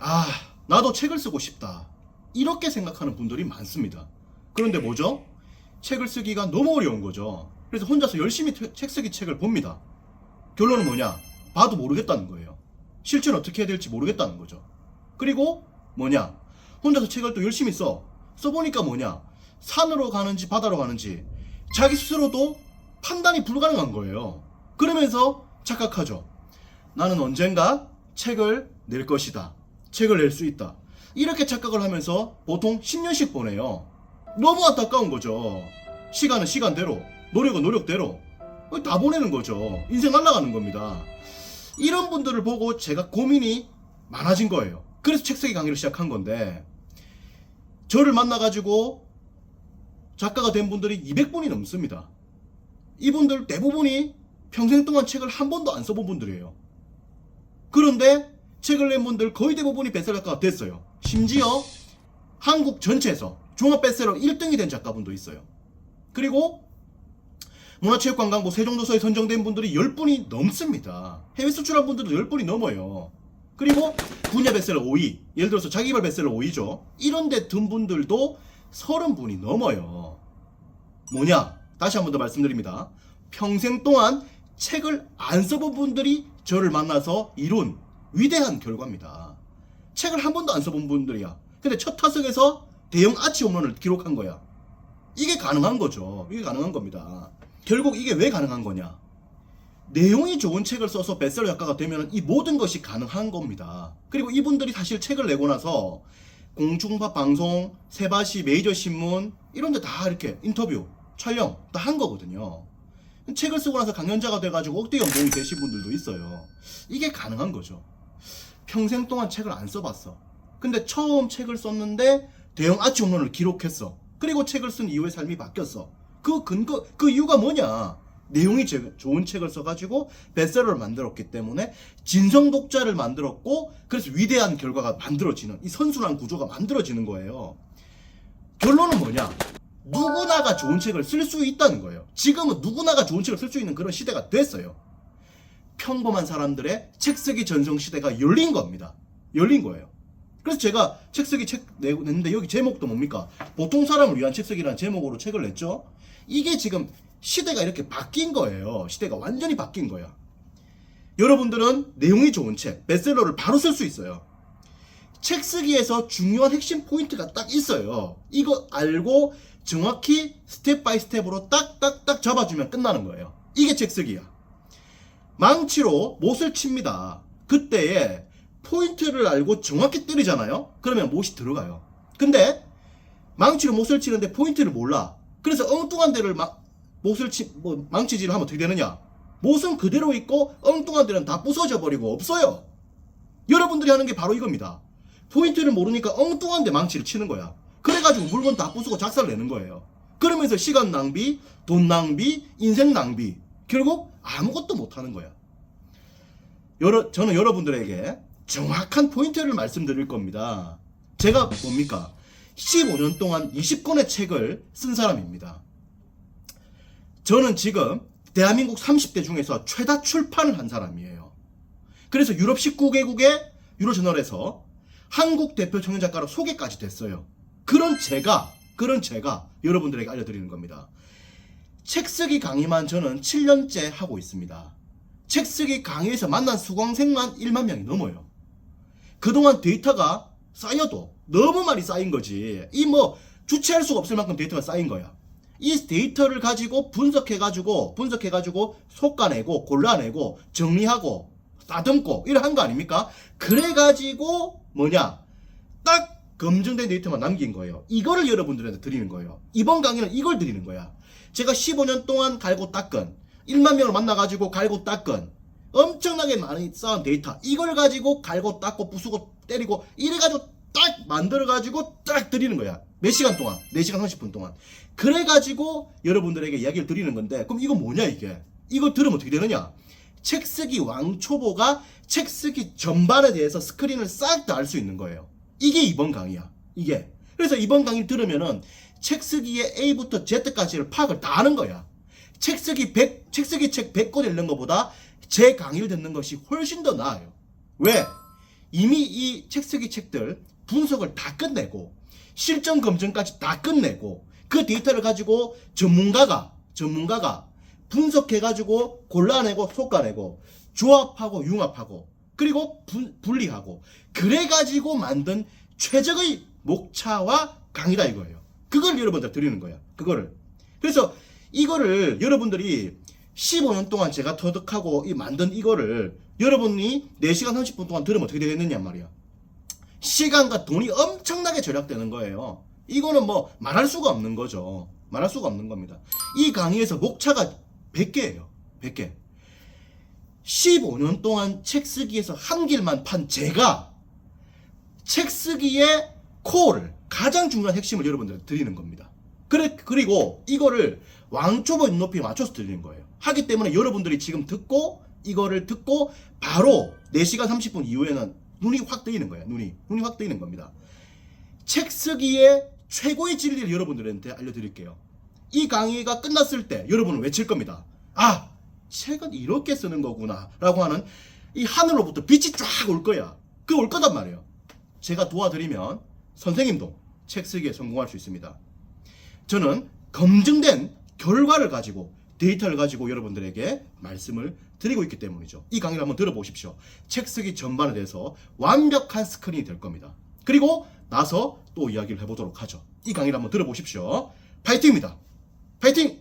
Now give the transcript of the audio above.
아, 나도 책을 쓰고 싶다. 이렇게 생각하는 분들이 많습니다. 그런데 뭐죠? 책을 쓰기가 너무 어려운 거죠. 그래서 혼자서 열심히 태- 책 쓰기 책을 봅니다. 결론은 뭐냐? 봐도 모르겠다는 거예요. 실제로 어떻게 해야 될지 모르겠다는 거죠. 그리고 뭐냐? 혼자서 책을 또 열심히 써. 써보니까 뭐냐? 산으로 가는지 바다로 가는지 자기 스스로도 판단이 불가능한 거예요. 그러면서 착각하죠. 나는 언젠가 책을 낼 것이다. 책을 낼 수 있다. 이렇게 착각을 하면서 보통 10년씩 보내요. 너무 안타까운 거죠. 시간은 시간대로, 노력은 노력대로 다 보내는 거죠. 인생 날아가는 겁니다. 이런 분들을 보고 제가 고민이 많아진 거예요. 그래서 책 쓰기 강의를 시작한 건데 저를 만나가지고 작가가 된 분들이 200분이 넘습니다. 이분들 대부분이 평생 동안 책을 한 번도 안 써본 분들이에요. 그런데 책을 낸 분들 거의 대부분이 베스트셀러가 됐어요. 심지어 한국 전체에서 종합 베스트셀러 1등이 된 작가분도 있어요. 그리고 문화체육관광부 세종도서에 선정된 분들이 10분이 넘습니다. 해외 수출한 분들도 10분이 넘어요. 그리고 분야 베스트셀러 5위, 예를 들어서 자기발 베스트셀러 5위죠. 이런 데 든 분들도 30분이 넘어요. 뭐냐? 다시 한 번 더 말씀드립니다. 평생 동안 책을 안 써본 분들이 저를 만나서 이룬 위대한 결과입니다. 책을 한 번도 안 써본 분들이야. 근데 첫 타석에서 대형 아치 홈런을 기록한 거야. 이게 가능한 거죠. 이게 가능한 겁니다. 결국 이게 왜 가능한 거냐? 내용이 좋은 책을 써서 베스트셀러 작가가 되면 이 모든 것이 가능한 겁니다. 그리고 이분들이 사실 책을 내고 나서 공중파 방송, 세바시, 메이저 신문 이런 데 다 이렇게 인터뷰, 촬영 다 한 거거든요. 책을 쓰고 나서 강연자가 돼가지고 억대 연봉이 되신 분들도 있어요. 이게 가능한 거죠. 평생 동안 책을 안 써봤어. 근데 처음 책을 썼는데 대형 아치 홈런을 기록했어. 그리고 책을 쓴 이후에 삶이 바뀌었어. 그 근거, 그 이유가 뭐냐? 내용이 제- 좋은 책을 써가지고 베스트셀러를 만들었기 때문에 진성 독자를 만들었고 그래서 위대한 결과가 만들어지는 이 선순환 구조가 만들어지는 거예요. 결론은 뭐냐? 누구나가 좋은 책을 쓸 수 있다는 거예요. 지금은 누구나가 좋은 책을 쓸 수 있는 그런 시대가 됐어요. 평범한 사람들의 책 쓰기 전성 시대가 열린 겁니다. 열린 거예요. 그래서 제가 책 쓰기 책 내- 냈는데 여기 제목도 뭡니까? 보통 사람을 위한 책 쓰기라는 제목으로 책을 냈죠. 이게 지금 시대가 이렇게 바뀐 거예요. 시대가 완전히 바뀐 거야. 여러분들은 내용이 좋은 책, 베스트셀러를 바로 쓸 수 있어요. 책 쓰기에서 중요한 핵심 포인트가 딱 있어요. 이거 알고 정확히 스텝 바이 스텝으로 딱딱딱 잡아주면 끝나는 거예요. 이게 책 쓰기야. 망치로 못을 칩니다. 그때에 포인트를 알고 정확히 때리잖아요? 그러면 못이 들어가요. 근데 망치로 못을 치는데 포인트를 몰라. 그래서 엉뚱한 데를 막 못을 치, 뭐 망치질을 하면 어떻게 되느냐? 못은 그대로 있고 엉뚱한 데는 다 부서져 버리고 없어요. 여러분들이 하는 게 바로 이겁니다. 포인트를 모르니까 엉뚱한 데 망치를 치는 거야. 그래가지고 물건 다 부수고 작살 내는 거예요. 그러면서 시간 낭비, 돈 낭비, 인생 낭비. 결국 아무것도 못 하는 거야. 여러, 저는 여러분들에게 정확한 포인트를 말씀드릴 겁니다. 제가 뭡니까? 15년 동안 20권의 책을 쓴 사람입니다. 저는 지금 대한민국 30대 중에서 최다 출판을 한 사람이에요. 그래서 유럽 19개국의 유로저널에서 한국 대표 청년 작가로 소개까지 됐어요. 그런 제가, 그런 제가 여러분들에게 알려드리는 겁니다. 책 쓰기 강의만 저는 7년째 하고 있습니다. 책 쓰기 강의에서 만난 수강생만 1만 명이 넘어요. 그동안 데이터가 쌓여도 너무 많이 쌓인 거지. 이 뭐 주체할 수가 없을 만큼 데이터가 쌓인 거야. 이 데이터를 가지고 분석해가지고, 분석해가지고 솎아내고, 골라내고, 정리하고, 다듬고, 이래 한거 아닙니까? 그래가지고, 뭐냐. 딱 검증된 데이터만 남긴 거예요. 이거를 여러분들한테 드리는 거예요. 이번 강의는 이걸 드리는 거야. 제가 15년 동안 갈고 닦은, 1만 명을 만나가지고 갈고 닦은, 엄청나게 많이 쌓은 데이터, 이걸 가지고 갈고 닦고 부수고 때리고, 이래가지고 딱 만들어가지고 딱 드리는 거야. 몇 시간 동안? 4시간 30분 동안. 그래가지고 여러분들에게 이야기를 드리는 건데, 그럼 이거 뭐냐, 이게? 이거 들으면 어떻게 되느냐? 책 쓰기 왕초보가 책 쓰기 전반에 대해서 스크린을 싹 다 알 수 있는 거예요. 이게 이번 강의야. 이게. 그래서 이번 강의 들으면은 책 쓰기의 A부터 Z까지를 파악을 다 하는 거야. 책 쓰기 100, 책 쓰기 책 100권 읽는 것보다 제 강의를 듣는 것이 훨씬 더 나아요. 왜? 이미 이 책 쓰기 책들 분석을 다 끝내고 실전 검증까지 다 끝내고 그 데이터를 가지고 전문가가 전문가가 분석해가지고 골라내고 솎아내고 조합하고 융합하고 그리고 분, 분리하고 그래가지고 만든 최적의 목차와 강의다 이거예요. 그걸 여러분들 드리는 거야. 그거를. 그래서 이거를 여러분들이 15년 동안 제가 터득하고 이 만든 이거를 여러분이 4시간 30분 동안 들으면 어떻게 되겠느냐 말이야. 시간과 돈이 엄청나게 절약되는 거예요. 이거는 뭐 말할 수가 없는 거죠. 말할 수가 없는 겁니다. 이 강의에서 목차가 100개예요. 100개. 15년 동안 책 쓰기에서 한 길만 판 제가 책 쓰기의 코어를 가장 중요한 핵심을 여러분들한테 드리는 겁니다. 그래, 그리고 이거를 왕초보 눈높이에 맞춰서 드리는 거예요. 하기 때문에 여러분들이 지금 듣고 이거를 듣고 바로 4시간 30분 이후에는 눈이 확 뜨이는 거예요. 눈이. 눈이 확 뜨이는 겁니다. 책 쓰기의 최고의 진리를 여러분들한테 알려드릴게요. 이 강의가 끝났을 때 여러분은 외칠 겁니다. 아, 책은 이렇게 쓰는 거구나. 라고 하는 이 하늘로부터 빛이 쫙 올 거야. 그 올 거단 말이에요. 제가 도와드리면 선생님도 책 쓰기에 성공할 수 있습니다. 저는 검증된 결과를 가지고 데이터를 가지고 여러분들에게 말씀을 드리고 있기 때문이죠. 이 강의를 한번 들어보십시오. 책 쓰기 전반에 대해서 완벽한 스크린이 될 겁니다. 그리고 나서 또 이야기를 해보도록 하죠. 이 강의를 한번 들어보십시오. 파이팅입니다. 파이팅!